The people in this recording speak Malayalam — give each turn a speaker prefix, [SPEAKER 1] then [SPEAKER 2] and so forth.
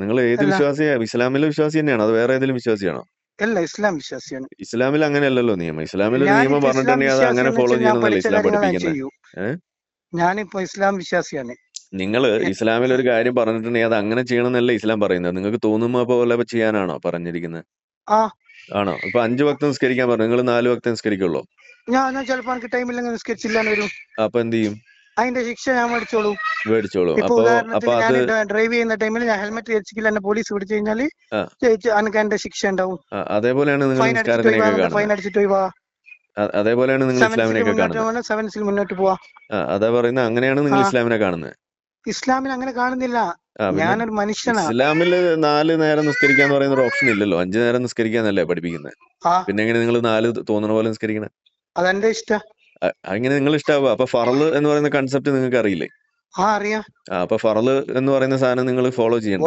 [SPEAKER 1] നിങ്ങൾ ഏത്. വിശ്വാസിയാ? ഇസ്ലാമിലെ വിശ്വാസി തന്നെയാണോ? അത് വേറെ ഏതെങ്കിലും വിശ്വാസിയാണോ?
[SPEAKER 2] അല്ല ഇസ്ലാം വിശ്വാസിയാണ്.
[SPEAKER 1] ഇസ്ലാമിൽ അങ്ങനെയല്ലല്ലോ നിയമം. ഇസ്ലാമിൽ നിയമം പറഞ്ഞിട്ടുണ്ടെങ്കിൽ അത് അങ്ങനെ ഫോളോ ചെയ്യണമെന്നല്ല ഇസ്ലാം പഠിപ്പിക്കുന്നത്.
[SPEAKER 2] ഞാനിപ്പോ ഇസ്ലാം വിശ്വാസിയാണ്.
[SPEAKER 1] നിങ്ങൾ ഇസ്ലാമിൽ ഒരു കാര്യം പറഞ്ഞിട്ടുണ്ടെങ്കിൽ അത് അങ്ങനെ ചെയ്യണമെന്നല്ല ഇസ്ലാം പറയുന്നത്. നിങ്ങൾക്ക് തോന്നുമ്പോ പോലെ ചെയ്യാനാണോ പറഞ്ഞിരിക്കുന്നത് ആണോ? ഇപ്പൊ അഞ്ചു ഭക്തം നിസ്കരിക്കാൻ പറഞ്ഞു. നിങ്ങൾ നാല് ഭക്തം നിസ്കരിക്കുള്ളൂ.
[SPEAKER 2] ഞാൻ ചിലപ്പോ എനിക്ക് ടൈമില്ലെങ്കിൽ നിസ്കരിച്ചില്ല
[SPEAKER 1] അപ്പൊ എന്ത് ചെയ്യും?
[SPEAKER 2] അതിന്റെ ശിക്ഷ ഞാൻ മേടിച്ചോളൂ.
[SPEAKER 1] മേടിച്ചോളൂ.
[SPEAKER 2] ഇപ്പൊ ഉദാഹരണത്തിന് ഞാൻ ഡ്രൈവ് ചെയ്യുന്ന ടൈമിൽ ഞാൻ ഹെൽമെറ്റ് ധരിച്ചില്ല എന്നെ പോലീസ് പിടിച്ചു. ചേച്ചി എനിക്ക് എന്റെ ശിക്ഷ ഉണ്ടാവും.
[SPEAKER 1] അതേപോലെയാണ് നിങ്ങൾ
[SPEAKER 2] ഫൈൻ അടിച്ചിട്ട് പോയി വാ
[SPEAKER 1] അതേപോലെയാണ് നിങ്ങൾ ഇസ്ലാമിനെയൊക്കെ
[SPEAKER 2] മുന്നോട്ട്
[SPEAKER 1] കാണുന്നത്.
[SPEAKER 2] സെവൻസിൽ മുന്നോട്ട് പോവാ.
[SPEAKER 1] അതാ പറയുന്നത്. അങ്ങനെയാണ് നിങ്ങൾ ഇസ്ലാമിനെ കാണുന്നത്.
[SPEAKER 2] ഇസ്ലാമിൽ അങ്ങനെ കാണുന്നില്ല. ഞാനൊരു മനുഷ്യനാ.
[SPEAKER 1] ഇസ്ലാമിൽ നാല് നേരം നിസ്കരിക്കാന്ന് പറയുന്ന ഒരു ഓപ്ഷൻ ഇല്ലല്ലോ. അഞ്ചു നേരം നിസ്കരിക്കാന്നല്ലേ പഠിപ്പിക്കുന്നത് പിന്നെ എങ്ങനെ നിങ്ങൾ നാല് തോന്നുന്ന പോലെ നിസ്കരിക്കണേ?
[SPEAKER 2] അതെന്റെ ഇഷ്ട.
[SPEAKER 1] അങ്ങനെ നിങ്ങൾ ഇഷ്ടാവുക അപ്പൊ ഫറൽ എന്ന് പറയുന്ന കൺസെപ്റ്റ് നിങ്ങൾക്ക് അറിയില്ലേ
[SPEAKER 2] ആ
[SPEAKER 1] അപ്പൊ ഫറൽ എന്ന് പറയുന്ന സാധനം നിങ്ങൾ ഫോളോ ചെയ്യണ്ടേ?